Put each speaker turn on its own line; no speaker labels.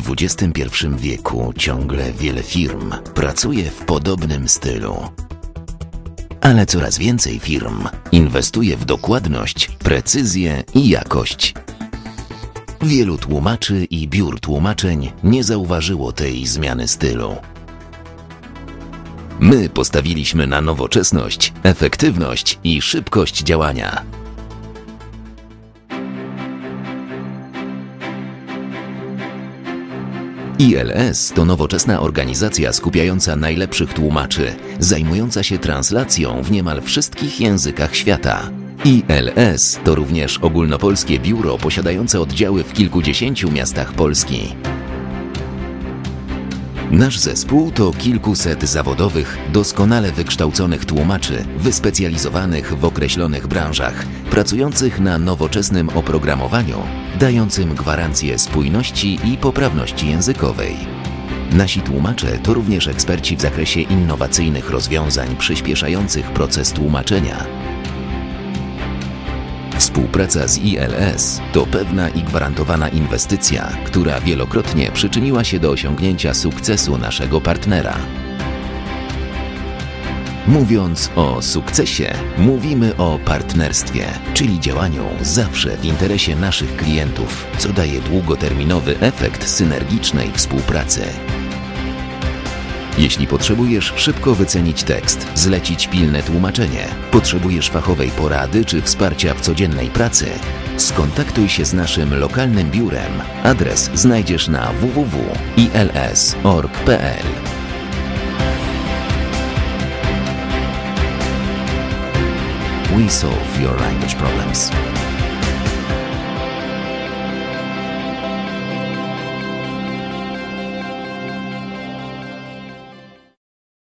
XXI wieku ciągle wiele firm pracuje w podobnym stylu. Ale coraz więcej firm inwestuje w dokładność, precyzję i jakość. Wielu tłumaczy i biur tłumaczeń nie zauważyło tej zmiany stylu. My postawiliśmy na nowoczesność, efektywność i szybkość działania. ILS to nowoczesna organizacja skupiająca najlepszych tłumaczy, zajmująca się translacją w niemal wszystkich językach świata. ILS to również ogólnopolskie biuro posiadające oddziały w kilkudziesięciu miastach Polski. Nasz zespół to kilkuset zawodowych, doskonale wykształconych tłumaczy, wyspecjalizowanych w określonych branżach, pracujących na nowoczesnym oprogramowaniu, dającym gwarancję spójności i poprawności językowej. Nasi tłumacze to również eksperci w zakresie innowacyjnych rozwiązań przyspieszających proces tłumaczenia. Współpraca z ILS to pewna i gwarantowana inwestycja, która wielokrotnie przyczyniła się do osiągnięcia sukcesu naszego partnera. Mówiąc o sukcesie, mówimy o partnerstwie, czyli działaniu zawsze w interesie naszych klientów, co daje długoterminowy efekt synergicznej współpracy. Jeśli potrzebujesz szybko wycenić tekst, zlecić pilne tłumaczenie, potrzebujesz fachowej porady czy wsparcia w codziennej pracy, skontaktuj się z naszym lokalnym biurem. Adres znajdziesz na www.ils.org.pl. We solve your language problems.